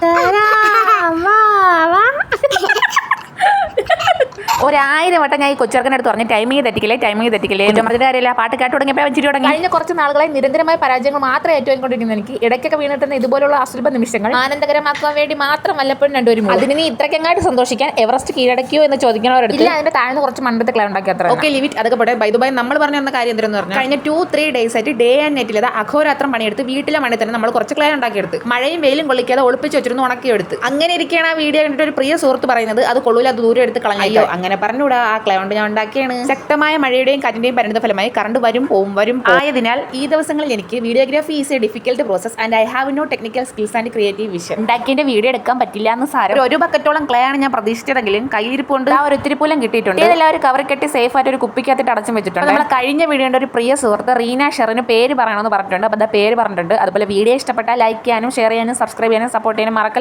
തരാം ഒരായിരം വട്ടം ഞാൻ ഈ കൊച്ചിറക്കനടുത്ത് അടുത്ത് പറഞ്ഞു ടൈമിങ് തെറ്റിക്കലേ ടൈമിങ് തെറ്റിക്കലേ ഏറ്റവും പറഞ്ഞ കാര്യമില്ല. പാട്ട് കേട്ട് തുടങ്ങിയപ്പോൾ വെച്ചിട്ട് തുടങ്ങി. കഴിഞ്ഞ കുറച്ച് നാളുകളായി നിരന്തരമായ പരാജയങ്ങൾ മാത്രം ഏറ്റുകൊണ്ടിരിക്കുന്ന എനിക്ക് ഇടയ്ക്കൊക്കെ വീണിട്ടുന്ന ഇതുപോലുള്ള അസുലഭ നിമിഷങ്ങൾ ആനന്ദകരമാക്കാൻ വേണ്ടി മാത്രം വല്ലപ്പോഴും രണ്ടുപേരും അതിന് നീ ഇത്രയ്ക്കങ്ങായിട്ട് സന്തോഷിക്കാൻ എവറസ്റ്റ് കീഴടക്കിയോ എന്ന് ചോദിക്കണവരുടെ ഇല്ല അതിന്റെ താഴ്ന്ന കുറച്ച് മണ്ഡത്തെ ക്ലൈ ഉണ്ടാക്കി അത്ര ഓക്കെ ലിമിറ്റ് അതൊക്കെ പോട്ടെ. ബൈ ദുബായ് നമ്മൾ പറഞ്ഞ എന്ന കാര്യം എന്തെന്ന് പറഞ്ഞാൽ കഴിഞ്ഞ ടു ത്രീ ഡേയ്സ് ആയിട്ട് ഡേ ആൻഡ് നെറ്റിൽ അത് അഘോരാത്രം പണിയെടുത്ത് വീട്ടിലെ മണി തന്നെ നമ്മൾ കുറച്ച് ക്ലേ ഉണ്ടാക്കിയെടുത്ത്. മഴയും വെയിലും കൊള്ളിക്കാതെ ഒളിപ്പിച്ച് വെച്ചിരുന്നു ഉണക്കിയെടുത്ത്. അങ്ങനെ ഇരിക്കുകയാണ് ആ വീഡിയോ കണ്ടിട്ട് ഒരു പ്രിയ സുഹൃത്ത് പറയുന്നത് അത് കൊള്ളൂല അത് ദൂരെ എടുത്ത് കളഞ്ഞല്ലോ അങ്ങനെ പറഞ്ഞുകൂടാ. ആ ക്ലേ കൊണ്ട് ഞാൻ ഉണ്ടാക്കിയാണ്. ശക്തമായ മഴയുടെയും കാറ്റിന്റെയും പരിണിത ഫലമായി കറണ്ട് വരും പോവും വരും ആയതിനാൽ ഈ ദിവസങ്ങളിൽ എനിക്ക് videography is a difficult process and I have no technical skills and creative vision ഉണ്ടാക്കിയതിന്റെ video എടുക്കാൻ പറ്റില്ല എന്ന് സാരം. ഒരു ബക്കറ്റോളം ക്ലേ ആണ് ഞാൻ പ്രതീക്ഷിച്ചതെങ്കിലും കയ്യിരിപ്പുണ്ട് ആ ഒരു ഒത്തിരി പോലും കിട്ടിയിട്ടുണ്ട് ഇതെല്ലാം ഒരു കവർ കെട്ടി സേഫ് ആയിട്ട് ഒരു കുപ്പിക്കകത്തിട്ട് അടച്ചും വെച്ചിട്ടുണ്ട്. നമ്മൾ കഴിഞ്ഞ വീഡിയോയുടെ ഒരു പ്രിയ സുഹൃത്ത് റീന ഷെറിന് പേര് പറയണമെന്ന് പറഞ്ഞിട്ടുണ്ട്. അപ്പോൾ പേര് പറഞ്ഞിട്ടുണ്ട്. അതുപോലെ വീഡിയോ ഇഷ്ടപ്പെട്ടാൽ ലൈക്ക് ചെയ്യാനും ഷെയർ ചെയ്യാനും സബ്സ്ക്രൈബ് ചെയ്യാനും സപ്പോർട്ട് ചെയ്യാനും മറക്കല്ല.